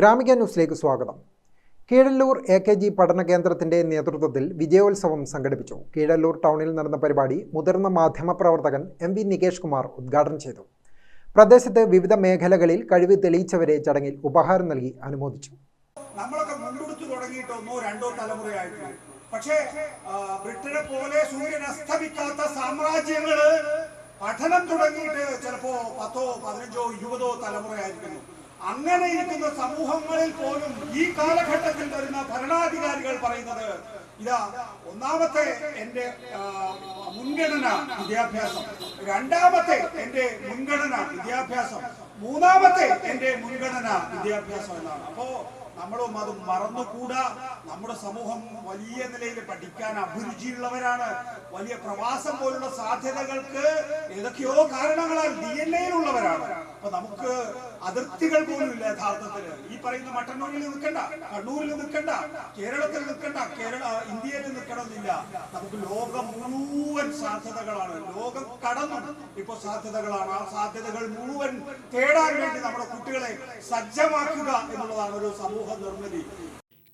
ഗ്രാമിക ന്യൂസിലേക്ക് സ്വാഗതം. Keezhallur A K G പഠന കേന്ദ്രത്തിന്റെ നേതൃത്വത്തിൽ വിജയോത്സവം സംഘടിപ്പിച്ചു. കീഴല്ലൂർ ടൗണിൽ നടന്ന പരിപാടി മുതിർന്ന മാധ്യമപ്രവർത്തകൻ എം വി നികേഷ് കുമാർ ഉദ്ഘാടനം ചെയ്തു. പ്രദേശത്ത് വിവിധ മേഖലകളിൽ കഴിവ് തെളിയിച്ചവരെ ചടങ്ങിൽ ഉപഹാരം നൽകി അനുമോദിച്ചു. നമ്മളൊക്കെ രണ്ടോ പക്ഷേ ബ്രിട്ടനെ പോലെ സൂര്യൻ അസ്തമിക്കാത്ത പഠനം തുടങ്ങിയിട്ട് ചിലപ്പോ പത്തോ പതിനഞ്ചോ ഇരുപതോ തലമുറയായിരിക്കുന്നു. അങ്ങനെ ഇരിക്കുന്ന സമൂഹങ്ങളിൽ പോലും ഈ കാലഘട്ടത്തിൽ വരുന്ന ഭരണാധികാരികൾ പറയുന്നത് ഇതാ ഒന്നാമത്തെ എന്റെ മുൻഗണന വിദ്യാഭ്യാസം രണ്ടാമത്തെ എന്റെ മുൻഗണന വിദ്യാഭ്യാസം മൂന്നാമത്തെ എന്റെ മുൻഗണന വിദ്യാഭ്യാസം എന്നാണ്. അപ്പോ നമ്മളും അത് മറന്നുകൂടാ. നമ്മുടെ സമൂഹം വലിയ നിലയിൽ പഠിക്കാൻ അഭിരുചിയുള്ളവരാണ്. വലിയ പ്രവാസം പോലുള്ള സാധ്യതകൾക്ക് ഏതൊക്കെയോ കാരണങ്ങളാൽ ഡി എൻ എയിലുള്ളവരാണ്. അപ്പൊ നമുക്ക് അതിർത്തികൾ പോലും ഇല്ല യഥാർത്ഥത്തിൽ ഈ പറയുന്ന മട്ടന്നൂരിൽ നിൽക്കണ്ട കണ്ണൂരിൽ നിൽക്കണ്ട കേരളത്തിൽ നിൽക്കണ്ട കേരള ഇന്ത്യയിൽ നിൽക്കണമെന്നില്ല. നമുക്ക് ലോകം മുഴുവൻ സാധ്യതകളാണ്. ലോകം കടന്നു ഇപ്പൊ സാധ്യതകളാണ്. ആ സാധ്യതകൾ മുഴുവൻ തേടാൻ വേണ്ടി നമ്മുടെ കുട്ടികളെ സജ്ജമാക്കുക എന്നുള്ളതാണ് ഒരു സമൂഹ നിർമ്മിതി.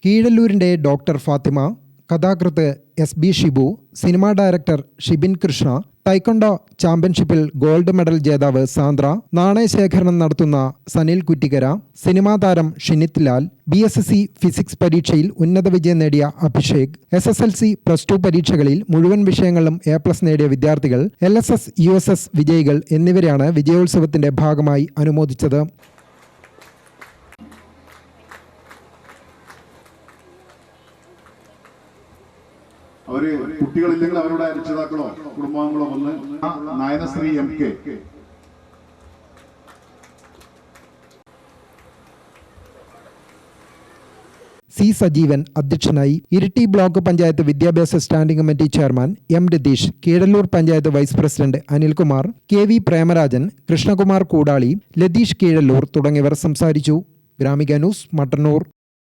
കീഴല്ലൂരിന്റെ ഡോക്ടർ ഫാത്തിമ കഥാകൃത്ത് S B Shibu cinema director Shibin Krishna taekwondo ചാമ്പ്യൻഷിപ്പിൽ ഗോൾഡ് മെഡൽ ജേതാവ് സാന്ദ്ര നാണയശേഖരണം നടത്തുന്ന സനിൽ കുറ്റിക്കര സിനിമാ താരം Shinith Lal B S S C physics പരീക്ഷയിൽ ഉന്നത വിജയം നേടിയ Abhishek S S L C plus two പരീക്ഷകളിൽ മുഴുവൻ വിഷയങ്ങളിലും എ പ്ലസ് നേടിയ വിദ്യാർത്ഥികൾ L S S U S S വിജയികൾ എന്നിവരെയാണ് വിജയോത്സവത്തിന്റെ ഭാഗമായി അനുമോദിച്ചത്. അവർ കുട്ടികളില്ലെങ്കിൽ അവരുടെ രക്ഷിതാക്കളോ കുടുംബാംഗങ്ങളോ വന്ന് Nayanashree M K. C Sajeevan അധ്യക്ഷനായി ഇരിട്ടി ബ്ലോക്ക് പഞ്ചായത്ത് വിദ്യാഭ്യാസ standing committee chairman M Ratheesh Keezhallur panchayat vice president Anilkumar K V Premarajan Krishnakumar Koodali Latheesh Keezhallur തുടങ്ങിയവർ സംസാരിച്ചു. ഗ്രാമിക ന്യൂസ് മട്ടന്നൂർ.